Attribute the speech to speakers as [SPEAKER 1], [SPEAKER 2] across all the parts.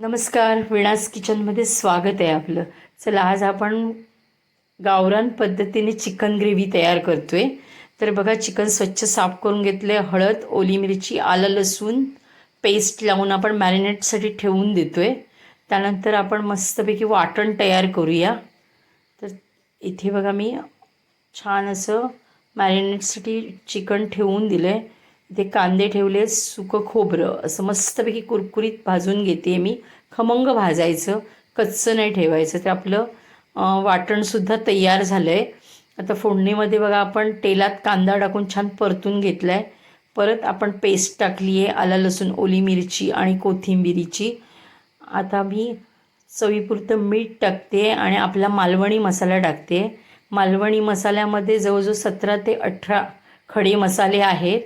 [SPEAKER 1] नमस्कार विणास किचनमध्ये स्वागत आहे आपलं. चला आज आपण गावरान पद्धतीने चिकन ग्रेव्ही तयार करतोय. तर बघा चिकन स्वच्छ साफ करून घेतले हळद ओली मिरची आलं लसूण पेस्ट लावून आपण मॅरिनेटसाठी ठेवून देतो आहे त्यानंतर आपण मस्तपैकी वाटण तयार करूया. तर इथे बघा मी छान असं मॅरिनेटसाठी चिकन ठेवून दिलं आहे इथे कांदे ठेवले सुकं खोबरं असं मस्तपैकी कुरकुरीत भाजून घेते मी. खमंग भाजायचं कच्चं नाही ठेवायचं. ते आपलं वाटणसुद्धा तयार झालं आहे आता फोडणीमध्ये बघा आपण तेलात कांदा टाकून छान परतून घेतला आहे परत आपण पेस्ट टाकली आहे आला लसूण ओली मिरची आणि कोथिंबिरीची. आता मी चवीपुरतं मीठ टाकते आणि आपला मालवणी मसाला टाकते. मालवणी मसाल्यामध्ये जवळजवळ सतरा ते अठरा खडे मसाले आहेत.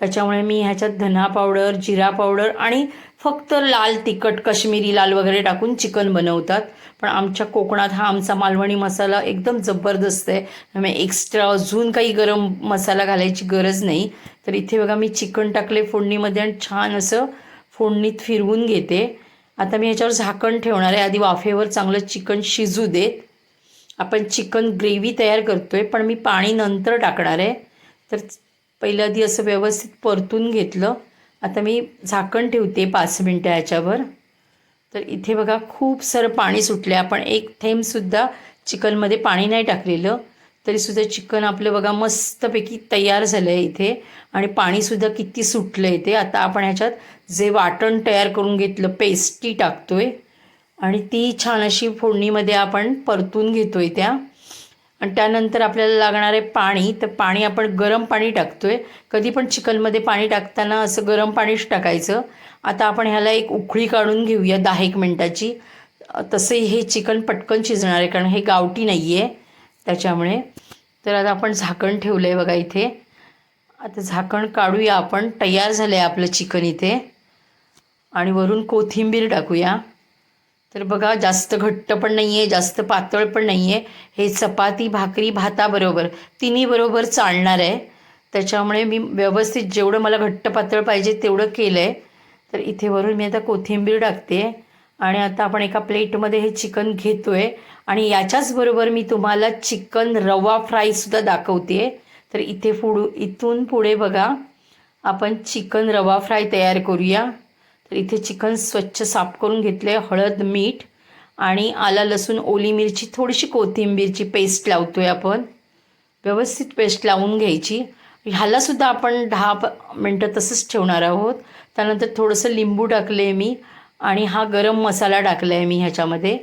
[SPEAKER 1] त्याच्यामुळे मी ह्याच्यात धना पावडर जिरा पावडर आणि फक्त लाल तिखट कश्मीरी लाल वगैरे टाकून चिकन बनवतात. पण आमच्या कोकणात हा आमचा मालवणी मसाला एकदम जबरदस्त आहे. त्यामुळे एक्स्ट्रा अजून काही गरम मसाला घालायची गरज नाही. तर इथे बघा मी चिकन टाकले फोडणीमध्ये आणि छान असं फोडणीत फिरवून घेते. आता मी ह्याच्यावर झाकण ठेवणार आहे. आधी वाफेवर चांगलं चिकन शिजू देत. आपण चिकन ग्रेव्ही तयार करतो आहे पण मी पाणी नंतर टाकणार आहे. तर पहिलं आधी असं व्यवस्थित परतून घेतलं. आता मी झाकण ठेवते पाच मिनटं याच्यावर. तर इथे बघा खूप सारं पाणी सुटलं आहे आपण एक थेंबसुद्धा चिकनमध्ये पाणी नाही टाकलेलं. तरीसुद्धा चिकन आपलं बघा मस्तपैकी तयार झालं आहे इथे. आणि पाणीसुद्धा किती सुटलं आहे ते. आता आपण ह्याच्यात जे वाटण तयार करून घेतलं पेस्ट ती टाकतो आहे आणि ती छान अशी फोडणीमध्ये आपण परतून घेतो आहे त्या. आणि त्यानंतर आपल्याला लागणार आहे पाणी. तर पाणी आपण गरम पाणी टाकतो आहे कधी पण चिकनमध्ये पाणी टाकताना असं गरम पाणीच टाकायचं. आता आपण ह्याला एक उकळी काढून घेऊया दहा एक मिनटाची. तसंही हे चिकन पटकन शिजणार आहे कारण हे गावठी नाही आहे त्याच्यामुळे. तर आता आपण झाकण ठेवलं आहे बघा इथे. आता झाकण काढूया आपण. तयार झालं आहे आपलं चिकन इथे. आणि वरून कोथिंबीर टाकूया. तर बघा जास्त घट्ट पण नाही आहे जास्त पातळ पण नाही आहे हे चपाती भाकरी भाताबरोबर तिन्ही बरोबर चालणार आहे. त्याच्यामुळे मी व्यवस्थित जेवढं मला घट्ट पातळ पाहिजे तेवढं केलं आहे तर इथे वरून मी आता कोथिंबीर टाकते. आणि आता आपण एका प्लेटमध्ये हे चिकन घेतो आहे आणि याच्याचबरोबर मी तुम्हाला चिकन रवा फ्रायसुद्धा दाखवते तर इथे पुढू इथून पुढे बघा आपण चिकन रवा फ्राय तयार करूया. तर इथे चिकन स्वच्छ साफ करून घेतले हळद मीठ आणि आला लसूण ओली मिरची थोडीशी कोथिंबीरची पेस्ट लावतो आहे आपण. व्यवस्थित पेस्ट लावून घ्यायची. ह्यालासुद्धा आपण दहा प मिनटं तसंच ठेवणार आहोत. त्यानंतर थोडंसं लिंबू टाकलं आहे मी आणि हा गरम मसाला टाकला आहे मी ह्याच्यामध्ये.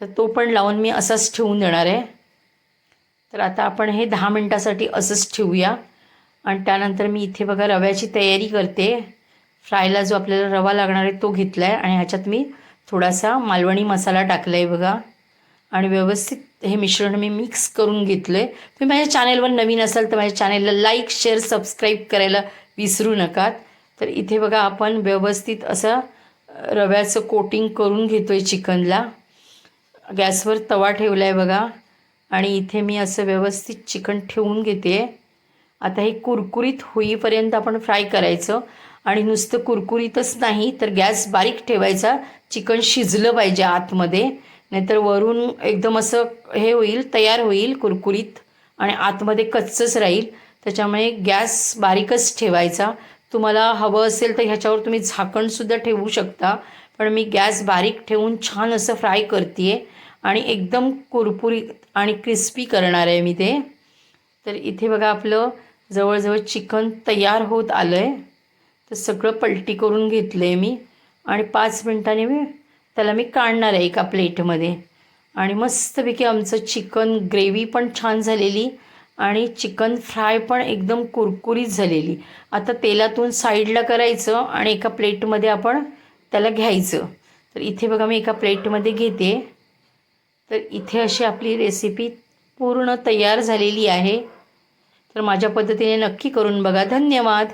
[SPEAKER 1] तर तो पण लावून मी असाच ठेवून देणार आहे. तर आता आपण हे दहा मिनटासाठी असंच ठेवूया. आणि त्यानंतर मी इथे बघा रव्याची तयारी करते. फ्रायला जो आपल्याला रवा लागणार आहे तो घेतला आहे आणि ह्याच्यात मी थोडासा मालवणी मसाला टाकला आहे बघा. आणि व्यवस्थित हे मिश्रण मी मिक्स करून घेतलं आहे तुम्ही माझ्या चॅनेलवर नवीन असाल तर माझ्या चॅनेलला लाईक शेअर सबस्क्राईब करायला विसरू नकात. तर इथे बघा आपण व्यवस्थित असं रव्याचं कोटिंग करून घेतो आहे चिकनला. गॅसवर तवा ठेवला आहे बघा. आणि इथे मी असं व्यवस्थित चिकन ठेवून घेते. आता हे कुरकुरीत होईपर्यंत आपण फ्राय करायचं. आणि नुसतं कुरकुरीतच नाही तर गॅस बारीक ठेवायचा चिकन शिजलं पाहिजे आतमध्ये नाहीतर वरून एकदम असं हे होईल तयार होईल कुरकुरीत आणि आतमध्ये कच्चंच राहील. त्याच्यामुळे गॅस बारीकच ठेवायचा. तुम्हाला हवं असेल तर ह्याच्यावर तुम्ही झाकणसुद्धा ठेवू शकता पण मी गॅस बारीक ठेवून छान असं फ्राय करते आहे आणि एकदम कुरकुरीत आणि क्रिस्पी करणार आहे मी ते. तर इथे बघा आपलं जवळजवळ चिकन तयार होत आलं आहे तर सगळं पलटी करून घेतलं आहे मी. आणि पाच मिनटांनी मी त्याला मी काढणार आहे एका प्लेटमध्ये. आणि मस्तपैकी आमचं चिकन ग्रेव्ही पण छान झालेली आणि चिकन फ्राय पण एकदम कुरकुरीत झालेली. आता तेलातून साईडला करायचं आणि एका प्लेटमध्ये आपण त्याला घ्यायचं. तर इथे बघा मी एका प्लेटमध्ये घेते. तर इथे अशी आपली रेसिपी पूर्ण तयार झालेली आहे. तर माझ्या पद्धतीने नक्की करून बघा. धन्यवाद.